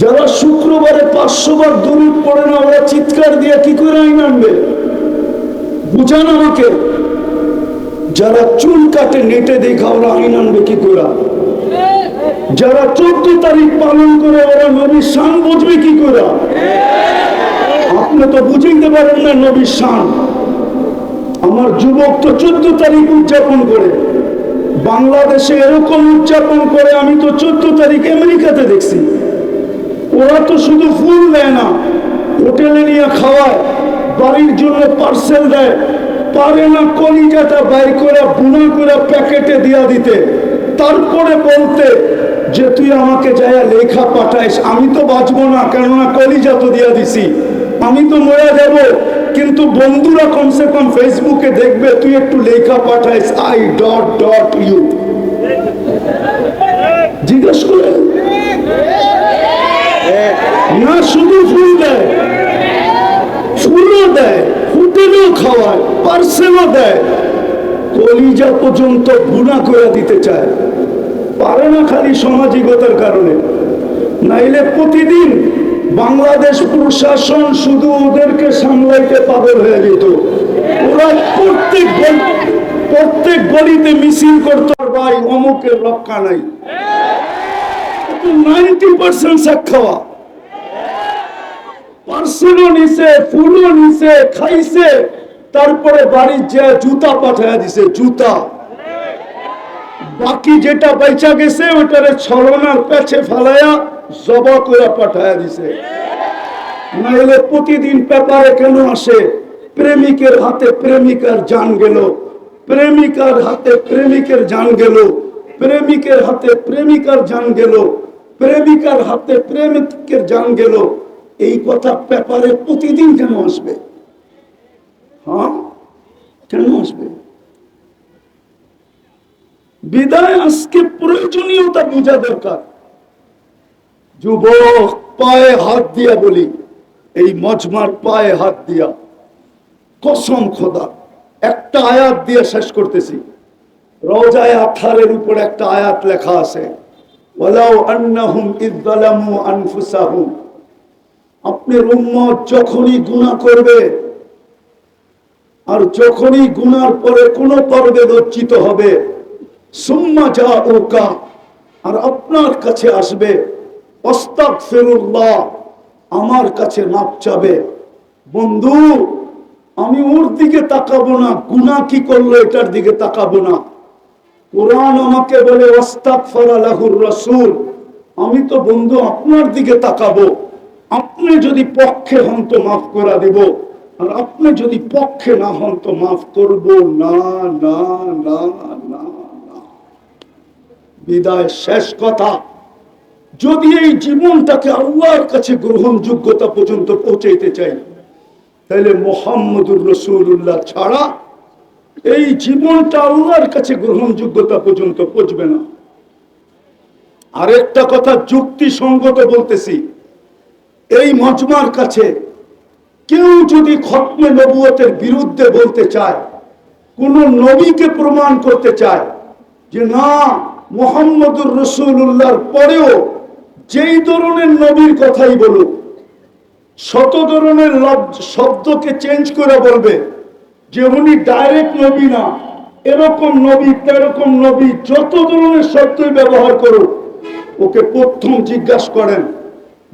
যারা শুক্রবারে পাঁচশো বার দূর পড়ে না, ওরা চিৎকার দিয়ে কি করে আইন আনবে? বুঝান আমাকে। যারা চুল কাটে নেটে দেখা, ওরা আইন আনবে কি করে? যারা চোদ্দ তারিখ পালন করে, ওরা নবীর শান বুঝবে কি করে? আপনি তো বুঝাইতে পারেন না নবীর শান। আমার যুবক তো চোদ্দ তারিখ উদযাপন করে। বাংলাদেশে এরকম উদযাপন করে, আমি তো চোদ্দ তারিখ আমেরিকাতে দেখছি। ওরা তো শুধু ফুল দেয় না, হোটেলে নিয়ে খাওয়ায়, বাড়ির জন্য পার্সেল দেয়, পারে না কলিজাটা বাই করে বুনা করে প্যাকেটে দিয়া দিতে। তারপরে বলতে যে, তুই আমাকে যাইয়া লেখা পাঠাইস, আমি তো বাঁচবো না, কেননা কলিজা তো দিয়া দিছি। আমি তো মরে যাব, কিন্তু বন্ধুরা কমসে কম ফেসবুকে দেখবে, তুই একটু লেখা পাঠাইস আই ডট ডট ইউ জিজ্ঞেস করে না শুধু ফুল দেয়, ফুলও দেয় হোটেলও খাওয়ায়, পার্সেলও দেয়। কলিজা পর্যন্ত গুণা করে দিতে চায়। পারে না খালি সামাজিকতার কারণে। নাইলে প্রতিদিন বাংলাদেশ প্রশাসন শুধু ওদেরকে সামলাইতে পাগল হয়ে যেত। ওরা প্রত্যেক প্রত্যেক গলিতে মিছিল করতো ভাই অমুকের রক্ষা নাই। নাইনটি পার্সেন্ট শাক খাওয়া। পার্সেলও নিছে ফুলও নিছে, খাইছে, তারপরে বাড়ির যে জুতা পাঠায় দিছে, জুতা। বাকি যেটা বেচা গেছে, ওটারে ছলনার পেছে ফেলায়া জবা করে পাঠায় দিছে। নাহলে প্রতিদিন পেপারে কেন আসে? প্রেমিকের হাতে প্রেমিকার জান গেল। প্রেমিকার হাতে প্রেমিকের জান গেল। প্রেমিকের হাতে প্রেমিকার জান গেল। প্রেমিকার হাতে প্রেমিকের জান গেল। এই কথা পেপারে প্রতিদিন কেন আসবে? হ্যাঁ? কেন আসবে? বিদায় আজকে প্রয়োজনীয়তা বোঝা দরকার। যুবক, পায়ে হাত দিয়া বলি, এই মজমার পায়ে হাত দিয়া। কসম খোদা, একটা আয়াত দিয়ে শেষ করতেছি। রওজায় আথারের উপর একটা আয়াত লেখা আছে। ওয়ালাউ আন্নাহুম ইযলামু আনফুসাহুম। আপনার উম্মত যখনই গুনাহ করবে, আর যখনই গুনার পরে কোন পর্বে লজ্জিত হবে, সুম্মা যা ওকা আর আপনার কাছে আসবে অস্তাক ফেরুল্লাহ আমার কাছে মাপ চাবে। বন্ধু, আমি ওর দিকে তাকাবো না গুনা কি করল এটার দিকে তাকাবো না। কোরআন আমাকে বলে ওস্তাক ফরালাহুর রসুল, আমি তো বন্ধু আপনার দিকে তাকাবো। আপনি যদি পক্ষে হন তো মাফ করা দিব, আর আপনি যদি পক্ষে না হন তো মাফ করব। না না না না বিদায় শেষ কথা। যদি এই জীবনটাকে আল্লাহর কাছে গ্রহণযোগ্যতা পর্যন্ত পৌঁছাইতে চাই, তাহলে মোহাম্মদুর রসুল্লাহ ছাড়া এই জীবনটা আল্লাহর কাছে গ্রহণযোগ্যতা পর্যন্ত পৌঁছবে না। আরেকটা কথা যুক্তিসঙ্গত বলতেছি। এই মজমার কাছে কেউ যদি খতমে নবুয়তের বিরুদ্ধে বলতে চায়, কোন নবীকে প্রমাণ করতে চায় যে না, মোহাম্মদুর রসুল্লাহর পরেও যেই ধরনের নবীর কথাই বলুক, শত ধরনের শব্দকে চেঞ্জ করে বলবে যে উনি ডাইরেক্ট নবী না, এরকম নবী, তেরকম নবী, যত ধরনের শব্দই ব্যবহার করুক, ওকে প্রথম জিজ্ঞাসা করেন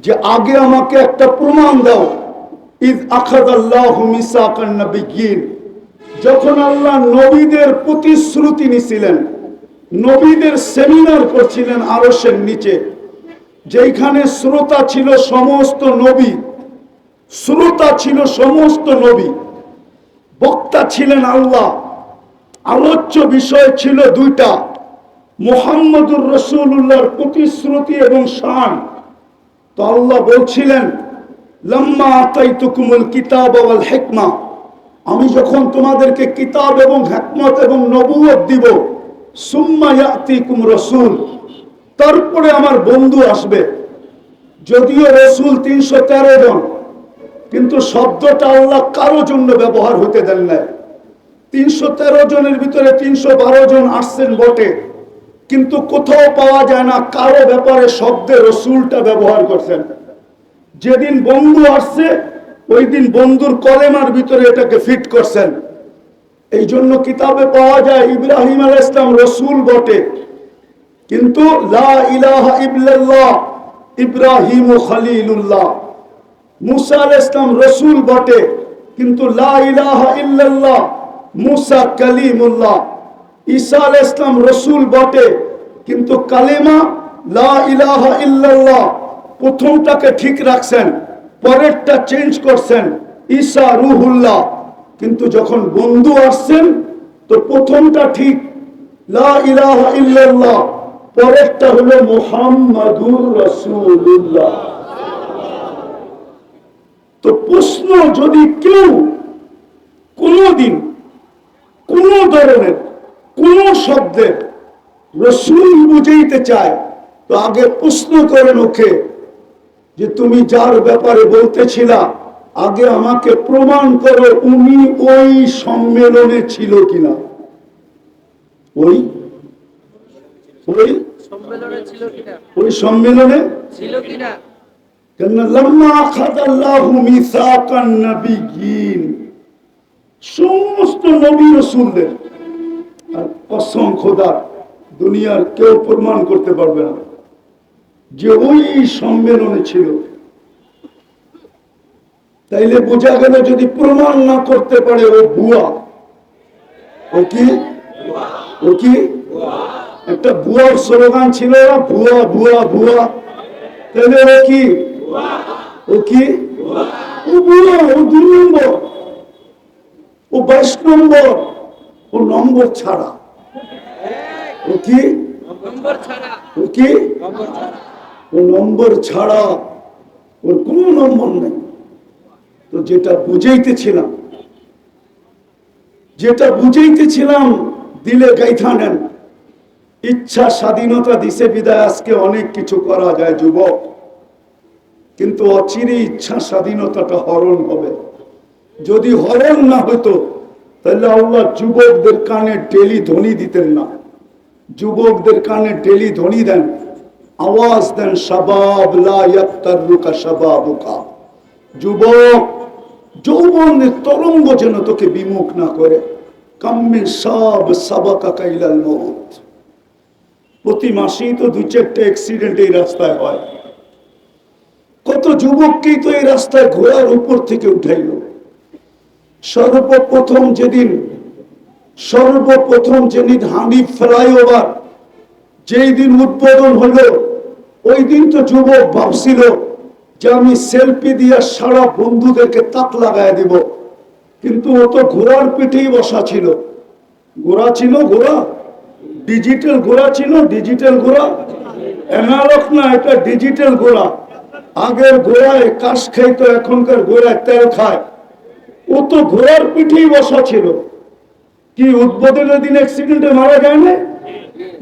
যে আগে আমাকে একটা প্রমাণ দাও। ইদ আখাদ আল্লাহ মিসাকান যখন আল্লাহ নবীদের প্রতিশ্রুতি নিছিলেন, নবীদের সেমিনার করছিলেন আরশের নিচে যেখানে শ্রোতা ছিল সমস্ত নবী, শ্রোতা ছিল সমস্ত নবী, বক্তা ছিলেন আল্লাহ। আলোচ্য বিষয় ছিল দুইটা, মোহাম্মদুর রসুল্লাহর প্রতিশ্রুতি এবং শান। তো আল্লাহ বলছিলেন, লম্মা আতাই তুকুমুল কিতাব ওয়াল হেকমা। আমি যখন তোমাদেরকে কিতাব এবং হেকমত এবং নবুয়ত দিব, সুম্মা ইয়াতিকুম রসুল, তারপরে আমার বন্ধু আসবে। যদিও রসুল তিনশো তেরো জন, কিন্তু শব্দটা আল্লাহ কারও জন্য ব্যবহার হতে দেন না তিনশো তেরো জনের ভিতরে তিনশো বারো জন আসছেন বটে। কিন্তু কোথাও পাওয়া যায় না, কারও ব্যাপারে শব্দে রসুলটা ব্যবহার করছেন। যেদিন বন্ধু আসছে, ওই দিন বন্ধুর কলেমার ভিতরে এটাকে ফিট করছেন। এই জন্য কিতাবে পাওয়া যায়, ইব্রাহিম আল ইসলাম রসুল বটে। কিন্তু লা ইব্রাহিম ও খলিলুল্লাহ। মুসা আল ইসলাম রসুল বটে, কিন্তু লা ইলাহা ইল্লাল্লাহ, মুসা কালিমুল্লাহ। ঈসা আল ইসলাম রসুল বটে, কিন্তু কালেমা লা প্রথমটাকে ঠিক রাখছেন, পরেরটা চেঞ্জ করছেন, ঈসা রুহুল্লাহ। কিন্তু যখন বন্ধু আসছেন, তো প্রথমটা ঠিক পরেরটা তো প্রশ্ন যদি কেউ কোনোদিন, কোন ধরনের কোন শব্দের রসুল বুঝাইতে চায় তো আগে প্রশ্ন করেন ওকে যে তুমি যার ব্যাপারে বলতেছিলা আগে আমাকে প্রমাণ করো উনি ওই সম্মেলনে ছিল কিনা। ওই? ওই? সম্মেলনে ছিল কিনা? ওই সম্মেলনে? ছিল কিনা? সমস্ত নবী রাসূলদের কসম খোদার দুনিয়ার কেউ প্রমাণ করতে পারবে না। যে ওই সম্মেলনে ছিল। তাইলে বোঝা গেল যদি প্রমাণ না করতে পারে ও বুয়া, ও কি? ও কি? একটা বুয়ার স্লোগান ছিল ভুয়া ভুয়া ভুয়া তাহলে ও কি? ও কি? ও বুয়া, ও দুই নম্বর। ও বাইশ নম্বর। ও নম্বর ছাড়া। ও কি? নম্বর ছাড়া। ও কি? নম্বর ছাড়া। ও নম্বর ছাড়া ওর কোনো নম্বর নেই। তো যেটা বুঝাইতেছিলাম যেটা বুঝাইতেছিলাম দিলে গাইথা নেন। ইচ্ছা স্বাধীনতা দিছে বিদায় আজকে অনেক কিছু করা যায় যুবক। কিন্তু অচিরে ইচ্ছা স্বাধীনতাটা হরণ হবে। যদি হরণ না হতো তাহলে আল্লাহ যুবকদের কানে ডেলি ধ্বনি দিতেন না। যুবকদের কানে ডেলি ধ্বনি দেন। আওয়াজ দেন, শাবাব লা ইয়াক্তারুকা যুবক, যৌবনের তরঙ্গ যেন তোকে বিমুখ না করে। কাম্মে সব সাবাকা কাইলাল মৌত প্রতি মাসেই তো দু চারটে অ্যাক্সিডেন্ট এই রাস্তায় হয়। কত যুবককেই তো এই রাস্তায় ঘোড়ার উপর থেকে উঠাইল। সর্বপ্রথম যেদিন সর্বপ্রথম যেদিন হানি ফ্লাইওভার যেই দিন উদ্বোধন হলো, ওই দিন তো যুবক ভাবছিল যে আমি সেলফি দিয়ে সারা বন্ধুদেরকে তাক লাগায় দিব। কিন্তু ও তো ঘোড়ার পিঠেই বসা ছিল। ঘোড়া ছিল ঘোড়া ডিজিটাল ঘোড়া ছিল ডিজিটাল ঘোড়া অ্যানালগ না, এটা ডিজিটাল ঘোড়া। আগের ঘোড়ায় কাশ খাইতো, এখনকার ঘোড়ায় তেল খায়। ও তো ঘোড়ার পিঠেই বসা ছিল। কি উদ্বোধনের দিন অ্যাক্সিডেন্টে মারা যায় না?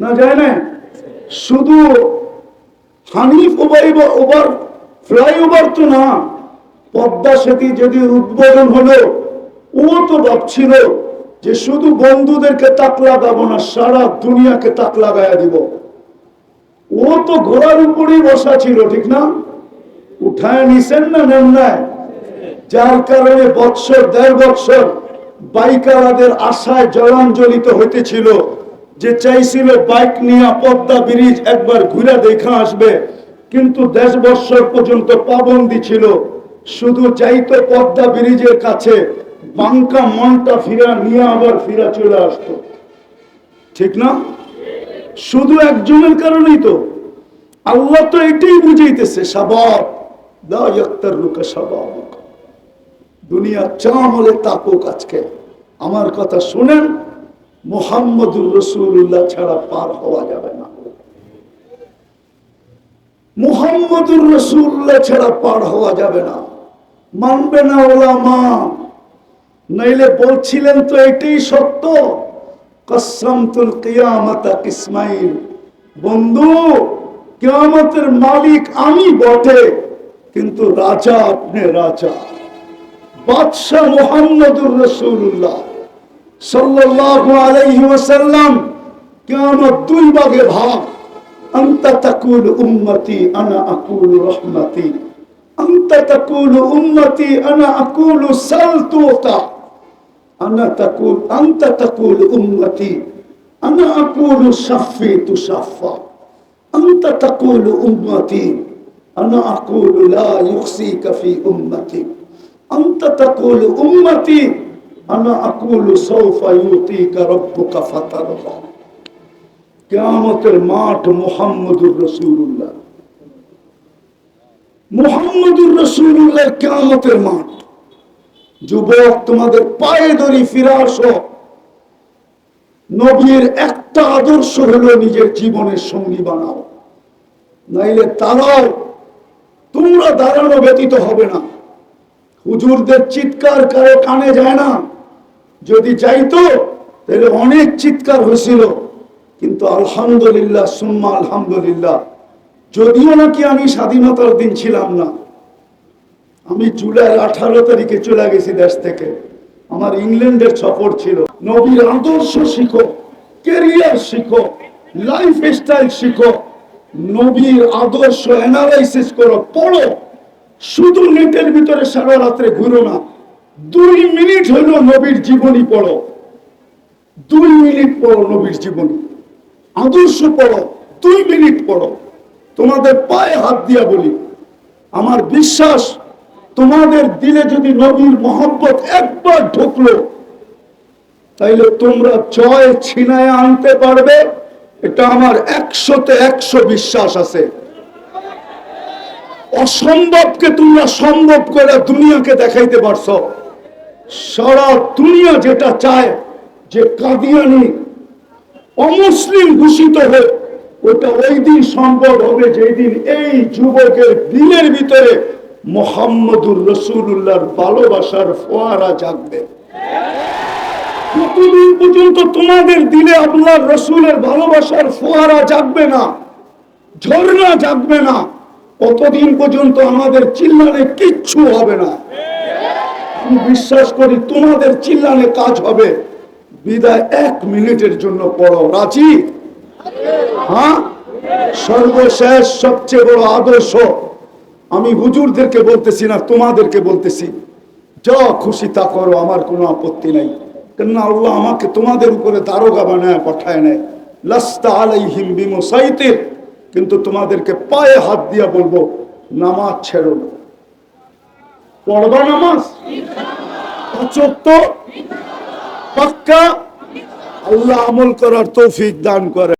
না যায় না? শুধু হানিফ ওভার ওভার ফ্লাইওভার তো না, পদ্মা সেতু যদি উদ্বোধন হলো, ও তো ভাবছিল যে শুধু বন্ধুদেরকে তাক লাগাবো না, সারা দুনিয়াকে তাক লাগাইয়া দিব। ও তো ঘোড়ার উপরেই বসা ছিল, ঠিক না? উঠায় নিছেন না, নেন নাই? যার কারণে বৎসর, দেড় বৎসর বাইকারদের আশায় জলাঞ্জলিত হইতেছিল যে চাইছিল বাইক নিয়ে পদ্মা ব্রিজ একবার ঘুরে দেখা আসবে। কিন্তু দেশ বৎসর পর্যন্ত পাবন্দি ছিল। শুধু চাইতো পদ্মা ব্রিজের কাছে বাঙ্কা মনটা ফিরা নিয়ে আবার ফিরা চলে আসতো। ঠিক না? শুধু একজনের কারণেই তো। আল্লাহ তো এটাই বুঝাইতেছে, সাবাব। দা ইয়াক্তার রুকা সাবাবুক দুনিয়া চামলে তাকুক আজকে, আমার কথা শুনেন, মোহাম্মদুর রসুল্লাহ ছাড়া পার হওয়া যাবে না। মুহাম্মদুর রসুল্লাহ ছাড়া পার হওয়া যাবে না। মানবে না ওলামা। নইলে বলছিলেন তো এটাই সত্য কসমতুল কিয়ামতা ইসমাইল বন্ধু, কিয়ামতের মালিক আমি বটে, কিন্তু রাজা আপনি রাজা। বাদশাহ মুহাম্মদুর রাসূলুল্লাহ সাল্লাল্লাহু আলাইহি ওয়াসাল্লাম কিয়ামত দুই ভাগে ভাগ। انت تقول امتي أنا أقول رحمتي انت تقول امتي أنا أقول سلطوتا أنا تقول انت تقول امتي أنا أقول شفي تصفى انت تقول امتي أنا أقول لا يخزيك في امتي أنت تقول أمتي أنا أقول سوف يعطيك ربك فترضى কেয়ামতের মাঠ মোহাম্মদুর রসুল্লাহ মোহাম্মদুর রসুল্লাহ কেয়ামতের মাঠ যুবক তোমাদের পায়ে ধরি ফিরে আসো নবীর একটা আদর্শ হলো নিজের জীবনের সঙ্গী বানাও নাইলে তারাও তোমরা দাঁড়ানো ব্যতীত হবে না হুজুরদের চিৎকার কারও কানে যায় না। যদি যাইতো, তাহলে অনেক চিৎকার হয়েছিল। কিন্তু আলহামদুলিল্লাহ, সুম্মা আলহামদুলিল্লাহ, যদিও নাকি আমি স্বাধীনতার দিন ছিলাম না। আমি জুলাই আঠারো তারিখে চলে গেছি দেশ থেকে। আমার ইংল্যান্ডের সফর ছিল। নবীর আদর্শ শিখো কেরিয়ার শিখো লাইফ স্টাইল শিখো, নবীর আদর্শ অ্যানালাইসিস করো, পড়ো। শুধু নেটের ভিতরে সারা রাত্রে ঘুরো না। দুই মিনিট হলো নবীর জীবনী পড়ো। দুই মিনিট পড়ো নবীর জীবনী। আদর্শ পড়ো, দুই মিনিট পড়ো। তোমাদের পায়ে হাত দিয়া বলি, আমার বিশ্বাস, তোমাদের দিলে যদি নবীর মোহাম্মত একবার ঢুকলো, তাইলে তোমরা জয় ছিনায় আনতে পারবে। এটা আমার একশোতে একশো বিশ্বাস আছে। অসম্ভবকে তোমরা সম্ভব করে দুনিয়াকে দেখাইতে পারছ। সারা দুনিয়া যেটা চায়, যে কাদিয়ানি, অমুসলিম ঘোষিত হোক, ওটা ওই দিন সম্ভব হবে যেদিন এই যুবকের দিলের ভিতরে মোহাম্মদুর রসুল্লাহর ভালোবাসার ফোয়ারা জাগবে। যতদিন পর্যন্ত তোমাদের দিলে আপনার রসুলের ভালোবাসার ফোয়ারা জাগবে না, ঝর্ণা জাগবে না কতদিন পর্যন্ত আমাদের চিল্লানে কিচ্ছু হবে না? আমি বিশ্বাস করি তোমাদের চিল্লানে কাজ হবে। বিদায় এক মিনিটের জন্য পড়ো। রাজি? হ্যাঁ? সর্বশেষ সবচেয়ে বড় আদর্শ। আমি হুজুরদেরকে বলতেছি না, তোমাদেরকে বলতেছি। যা খুশি তা করো, আমার কোনো আপত্তি নাই। কেননা আল্লাহ আমাকে তোমাদের উপরে দারোগা বানায় পাঠায় নেয়। লাস্তা আলাইহিম বিমুসাইতির। কিন্তু তোমাদেরকে পায়ে হাত দিয়া বলব, নামাজ ছেড়ো না। পড়বা নামাজ? পাক্কা? আল্লাহ আমল করার তৌফিক দান করে।